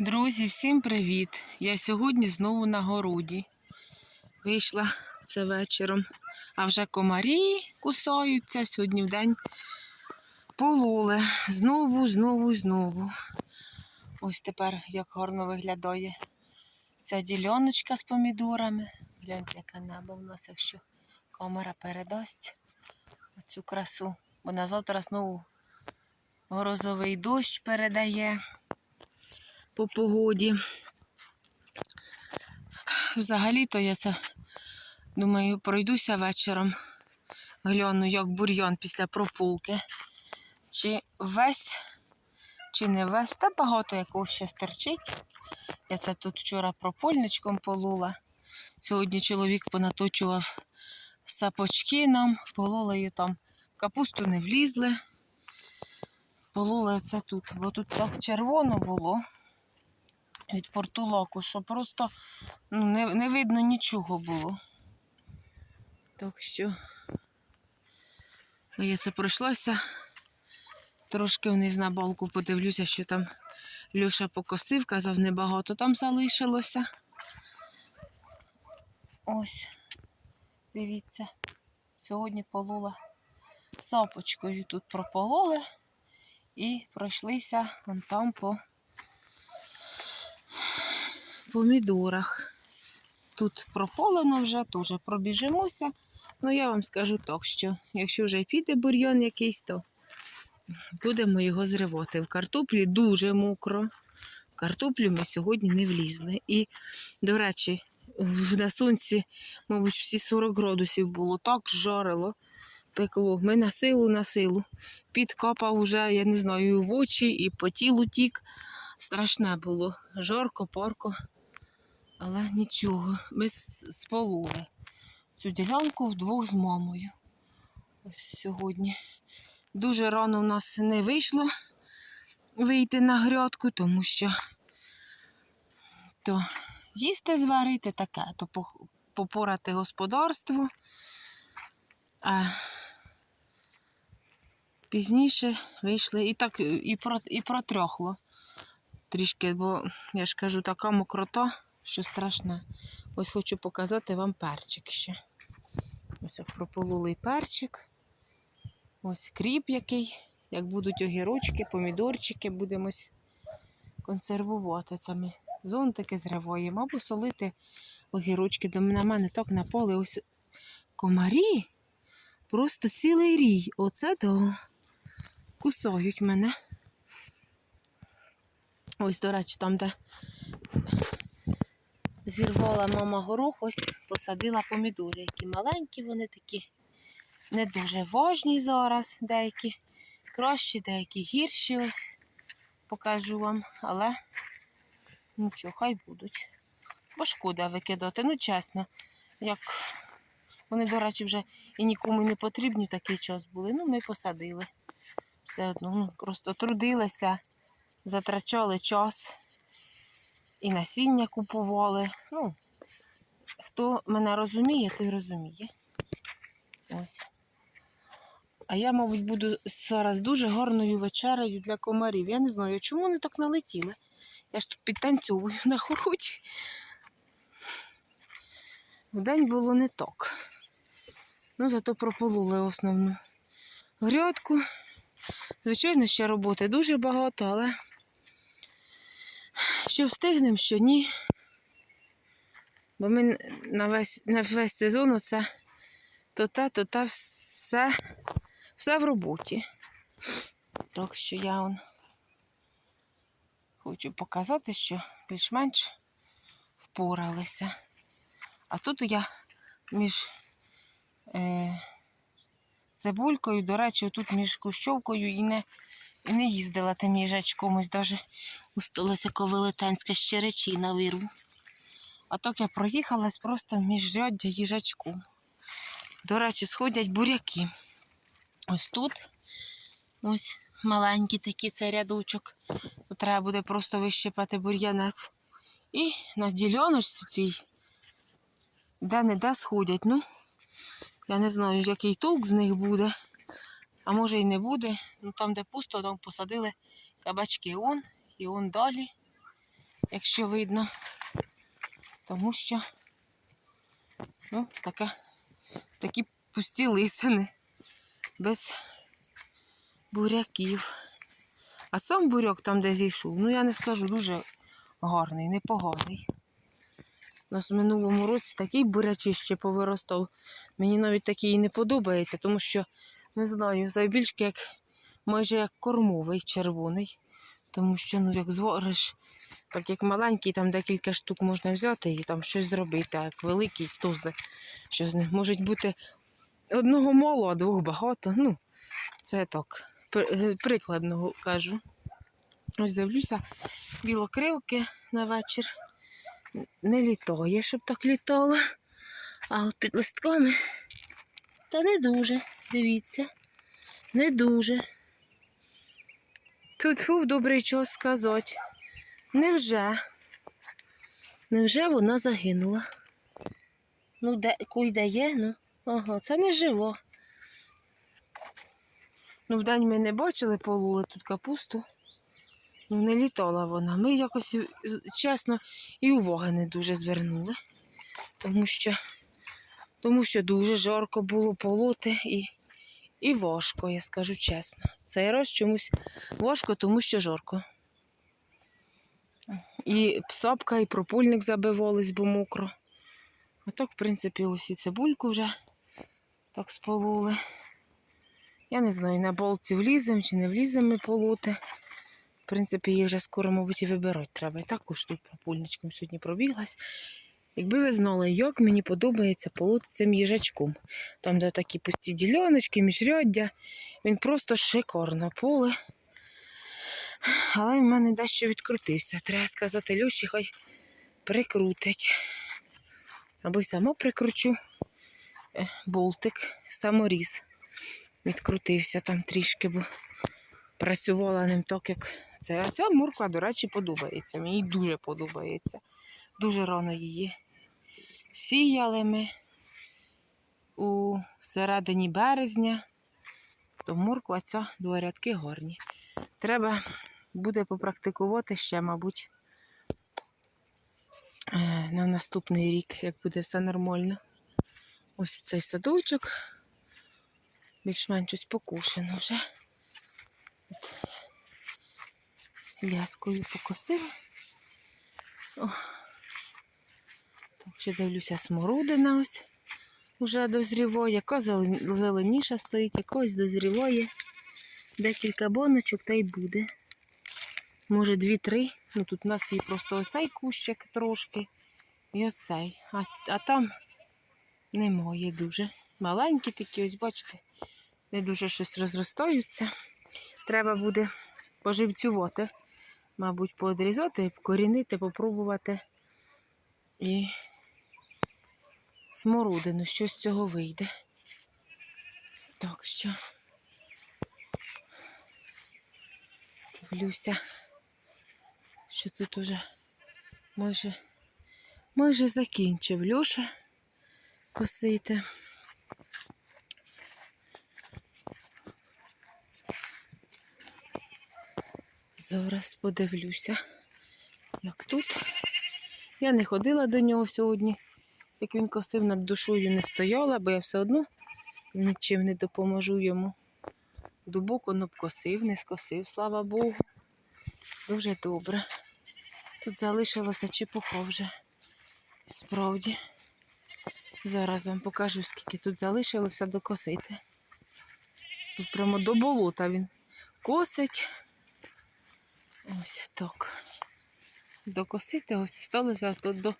Друзі, всім привіт! Я сьогодні знову на городі. Вийшла це вечором, а вже комарі кусаються сьогодні в день пололе. Знову, знову, знову. Ось тепер як гарно виглядає ця діляночка з помідорами. Гляньте, яке небо в нас, якщо камера передасть оцю красу. Бо на завтра знову грозовий дощ передає по погоді. Взагалі-то я це думаю, пройдуся вечором, гляну, як бур'ян після прополки. Чи весь, чи не весь, та багато якого ще стерчить. Я це тут вчора пропольничком полола. Сьогодні чоловік понаточував сапочки нам, полола її там. Капусту не влізли. Полола це тут, бо тут так червоно було від портулаку, що просто ну, не, не видно нічого було. Так що я це пройшлося. Трошки вниз на балку подивлюся, що там Люша покосив, казав, небагато там залишилося. Ось, дивіться, сьогодні полола сапочкою тут пропололи і пройшлися вон там по помідорах. Тут прополено вже, теж пробіжимося. Ну, я вам скажу так, що якщо вже піде бур'ян якийсь, то будемо його зривати. В картоплі дуже мокро. В картоплю ми сьогодні не влізли. І, до речі, на сонці, мабуть, всі 40 градусів було, так жарило, пекло. Ми на силу, на силу. Підкопав уже, я не знаю, і в очі, і по тілу тік. Страшне було. Жарко, порко. Але нічого. Ми с- сполули цю ділянку вдвох з мамою. Ось сьогодні. Дуже рано в нас не вийшло вийти на грядку, тому що то їсти зварити таке, то попорати господарство. А пізніше вийшли і так і, про, і протрьохло трішки, бо я ж кажу, така мокрота, що страшне. Ось хочу показати вам перчик ще. Ось прополулий перчик. Ось кріп який. Як будуть огірочки, помідорчики, будемо консервувати. Це ми зонтики зриваємо або солити огірочки. До мене, мене так на поле ось комарі. Просто цілий рій. Оце то кусають мене. Ось, до речі, там, де зірвала мама горох, ось посадила помідори, які маленькі, вони такі не дуже важні зараз, деякі кращі, деякі гірші. Ось покажу вам, але нічого, хай будуть. Бо шкода викидати. Ну, чесно, як вони, до речі, вже і нікому не потрібні такий час були. Ну, ми посадили. Все одно, ну, просто трудилися, затрачали час і насіння купували. Ну, хто мене розуміє, той розуміє. Ось. А я, мабуть, буду зараз дуже гарною вечерею для комарів. Я не знаю, чому вони так налетіли. Я ж тут підтанцьовую на городі. Вдень було не так. Ну, зато прополули основну грядку. Звичайно, ще роботи дуже багато, але що встигнемо, що ні. Бо ми на весь, на весь сезон оце то те, то те все, все в роботі. Так що я он хочу показати, що більш-менш впоралися. А тут я між е, цибулькою, до речі, тут між кущовкою і не, і не їздила тим їжачком. Ось навіть усталася велетенська щеречина вирву. А так я проїхалась просто між ряддя їжачку. До речі, сходять буряки. Ось тут ось маленький такий цей рядочок. Треба буде просто вищипати бур'янець. І на діляночці цій де-не-де сходять. Ну, я не знаю, який толк з них буде. А може і не буде. Ну там, де пусто, там посадили кабачки. Он і он далі. якщо видно. Тому що ну, така, такі пусті лисини без буряків. А сам буряк там, де зійшов, ну я не скажу, дуже гарний, непоганий. У нас в минулому році такий бурячище повиростав. Мені навіть такий і не подобається, тому що, не знаю, завбільшки як майже як кормовий червоний. Тому що, ну, як звариш, так як маленький, там декілька штук можна взяти і там щось зробити, а як великий, хто знає, що з ним. Може бути одного мало, а двох багато. Ну, це так, при- прикладно кажу. Ось дивлюся, білокрилки на вечір не літає, щоб так літало. А от під листками та не дуже, дивіться, не дуже. Тут фу, добрий час сказати. Невже? Невже вона загинула? Ну, де куйде є, ну. Ага, це не живо. Ну, вдень ми не бачили, полули тут капусту. Ну, не літала вона. Ми якось, е, чесно, і уваги не дуже звернули. Тому що, тому що дуже жарко було полоти і, і важко, я скажу чесно. Цей раз чомусь важко, тому що жарко. І псопка, і пропульник забивались, бо мокро. А так, в принципі, ось і цибульку вже так спололи. Я не знаю, на болці влізем чи не влізем ми полоти. В принципі, її вже скоро, мабуть, і вибирати треба. І також тут пропульничком сьогодні пробіглась. Якби ви знали, як мені подобається полоти цим їжачком. Там, де такі пусті діляночки, міжряддя. Він просто шикарно поле. Але в мене дещо відкрутився. Треба сказати Льоші, хай прикрутить. Або й сама прикручу Е, болтик, саморіз. Відкрутився там трішки, бо працювала ним так, як це. А ця морква, до речі, подобається. Мені дуже подобається. Дуже рано її сіяли ми у середині березня, то морква ця два рядки гарні. Треба буде попрактикувати ще, мабуть, е, на наступний рік, як буде все нормально. Ось цей садочок. Більш-менш ось покушено вже. От. Ляскою покосила. О. Ще дивлюся, смородина ось уже дозріває. Яка зеленіша стоїть, якось дозріває. Декілька боночок та й буде. Може, дві-три. Ну тут у нас є просто оцей кущик трошки. І оцей. А, а там немає дуже. Маленькі такі, ось бачите, не дуже щось розростаються. Треба буде поживцювати, мабуть, поодрізати, покорінити, попробувати. І смородину, що з цього вийде. Так що дивлюся, що тут уже майже, майже закінчив Льоша косити. Зараз подивлюся, як тут. Я не ходила до нього сьогодні, як він косив над душою, не стояла, бо я все одно нічим не допоможу йому. Дубок он обкосив, не скосив, слава Богу. Дуже добре. Тут залишилося чепуха вже. Справді. Зараз вам покажу, скільки тут залишилося докосити. Тут прямо до болота він косить. Ось так. Докосити ось сталося тут до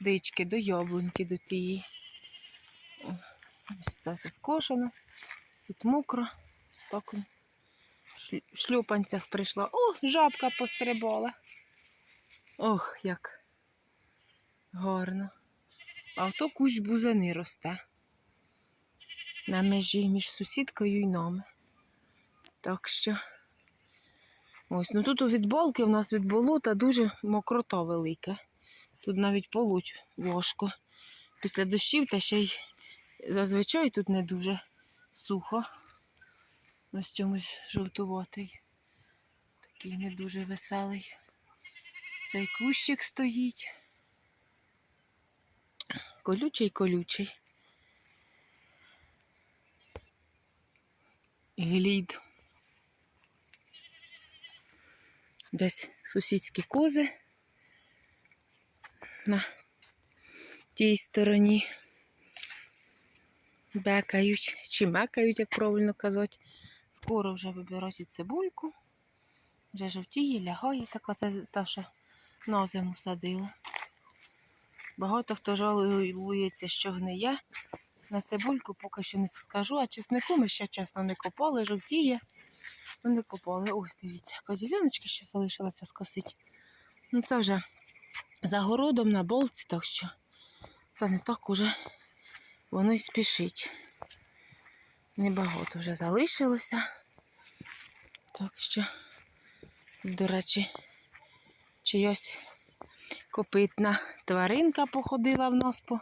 дички, до яблуньки, до тієї. Ось це все скошено. Тут мокро. Так в шльопанцях прийшла. О, жабка пострибала. Ох, як гарно. А ото кущ бузини росте. На межі між сусідкою і нами. Так що. Ось, ну тут від балки в нас від болота дуже мокрота велика. Тут навіть полуть важко. Після дощів та ще й зазвичай тут не дуже сухо. Ось чомусь жовтуватий. Такий не дуже веселий. Цей кущик стоїть. Колючий, колючий. Глід. Десь сусідські кози на тій стороні бекають, чи мекають, як правильно казати. Скоро вже виберуть і цибульку. Вже жовтіє, лягає, така це з- та, що на зиму садила. Багато хто жалується, що гниє. На цибульку поки що не скажу, а чеснику ми ще чесно не копали, жовтіє. Ми не копали. Ось дивіться, яка діляночка ще залишилася скосить. Ну це вже за городом на болці, так що це не так уже воно й спішить. Небагато вже залишилося. Так що, до речі, чиясь копитна тваринка походила в нас по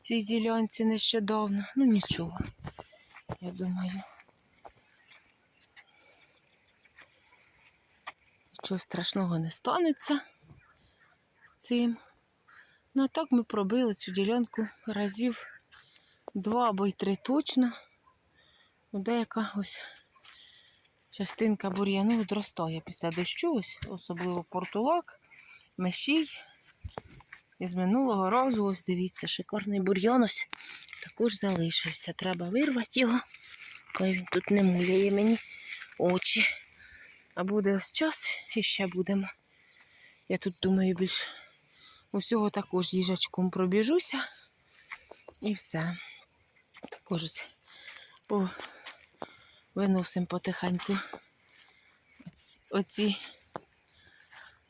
цій ділянці нещодавно. Ну нічого, я думаю. Нічого страшного не станеться цим. Ну, а так ми пробили цю ділянку разів два або й три точно. Ну, Деяка ось частинка бур'яну відростає після дощу, ось, особливо портулак, мешій. І з минулого разу, ось дивіться, шикарний бур'ян ось також залишився. Треба вирвати його, коли він тут не муляє мені очі. А буде ось час і ще будемо. Я тут думаю, більш усього також їжачком пробіжуся. І все. Також виносимо потихеньку оці-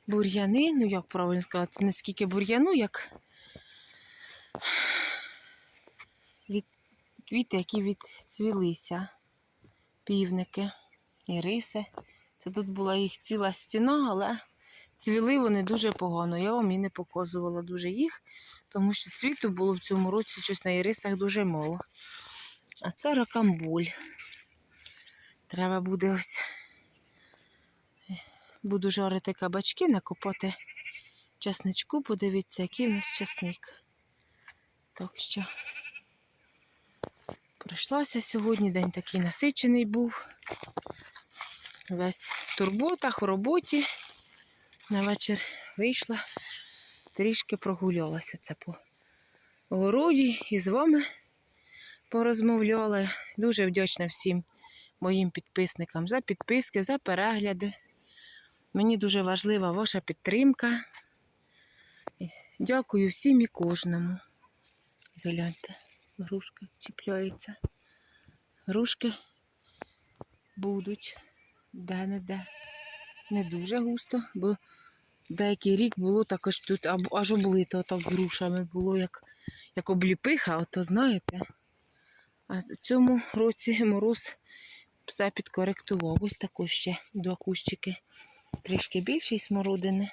бур'яни, ну як правильно сказати, не скільки бур'яну, як від... квіти, які відцвілися, півники і риси. Це тут була їх ціла стіна, але цвіли вони дуже погано. Я вам і не показувала дуже їх, тому що цвіту було в цьому році щось на ірисах дуже мало. А це ракамбуль. Треба буде ось. Буду жарити кабачки, накопати часничку, подивіться, який в нас часник. Так що пройшлося сьогодні, день такий насичений був. Весь в турботах, в роботі. На вечір вийшла, трішки прогулялася це по городі і з вами порозмовляла. Дуже вдячна всім моїм підписникам за підписки, за перегляди. Мені дуже важлива ваша підтримка. Дякую всім і кожному. Гляньте, грушка чіпляється. Грушки будуть де-не-де. Не дуже густо, бо деякий рік було також тут аж облито так грушами було, як, як обліпиха, ото знаєте. А в цьому році мороз все підкоректував. Ось також ще два кущики. Трішки більший смородини,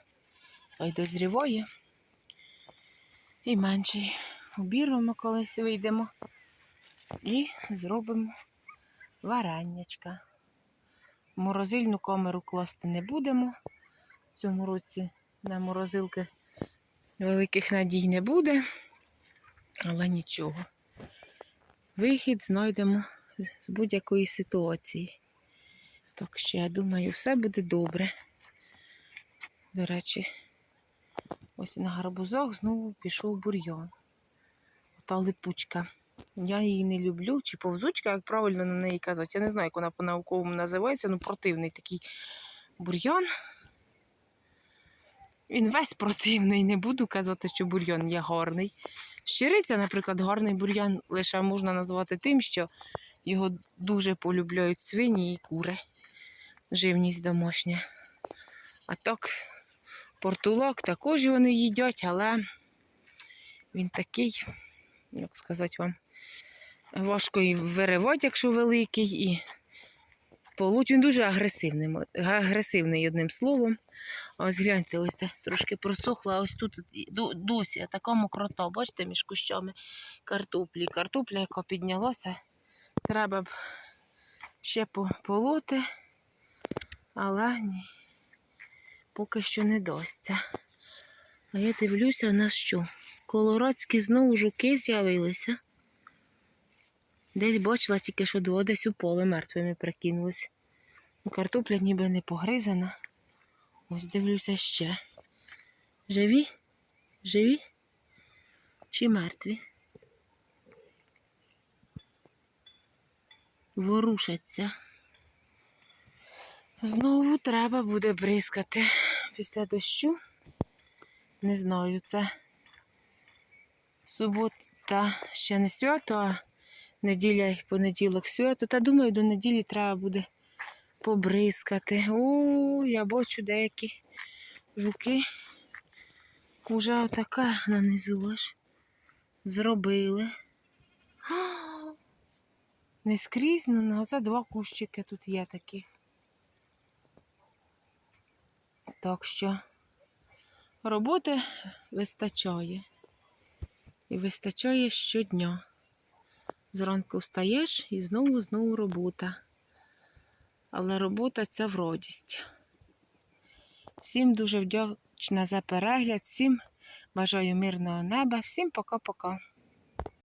а й дозріває. І менший. Обірвемо колись вийдемо і зробимо вареннячка. В морозильну камеру класти не будемо. В цьому році на морозилки великих надій не буде, але нічого. Вихід знайдемо з- будь-якої ситуації. Так що я думаю, все буде добре. До речі, ось на гарбузах знову пішов бур'ян. Та липучка. Я її не люблю, чи повзучка, як правильно на неї казати. Я не знаю, як вона по-науковому називається, ну противний такий бур'ян. Він весь противний, не буду казати, що бур'ян є гарний. Щириця, наприклад, гарний бур'ян лише можна назвати тим, що його дуже полюбляють свині і кури. Живність домашня. А так, портулак також вони їдять, але він такий, як сказати вам, важко і виривати, якщо великий, і полуть він дуже агресивний, агресивний одним словом. Ось гляньте, ось де трошки просохло, а ось тут досі така мокрота, бачите, між кущами картоплі. Картопля, яка піднялася, треба б ще по- полоти, але ні, поки що не дасться. А я дивлюся, на що? Колорадські знову жуки з'явилися. Десь бачила тільки, що до десь у поле мертвими прикинулись. Ну, Картопля ніби не погризана. Ось дивлюся ще. Живі? Живі? Чи мертві? Ворушаться. Знову треба буде бризкати після дощу. Не знаю, це субота ще не свято, а неділя і понеділок свято. Та думаю, до неділі треба буде побризкати. О, я бачу деякі жуки. Уже отака нанизу аж зробили. Не скрізь, ну оце два кущики тут є такі. Так що роботи вистачає. І вистачає щодня. Зранку встаєш і знову знову робота. Але робота це вродість. Всім дуже вдячна за перегляд, всім бажаю мирного неба, всім пока-пока.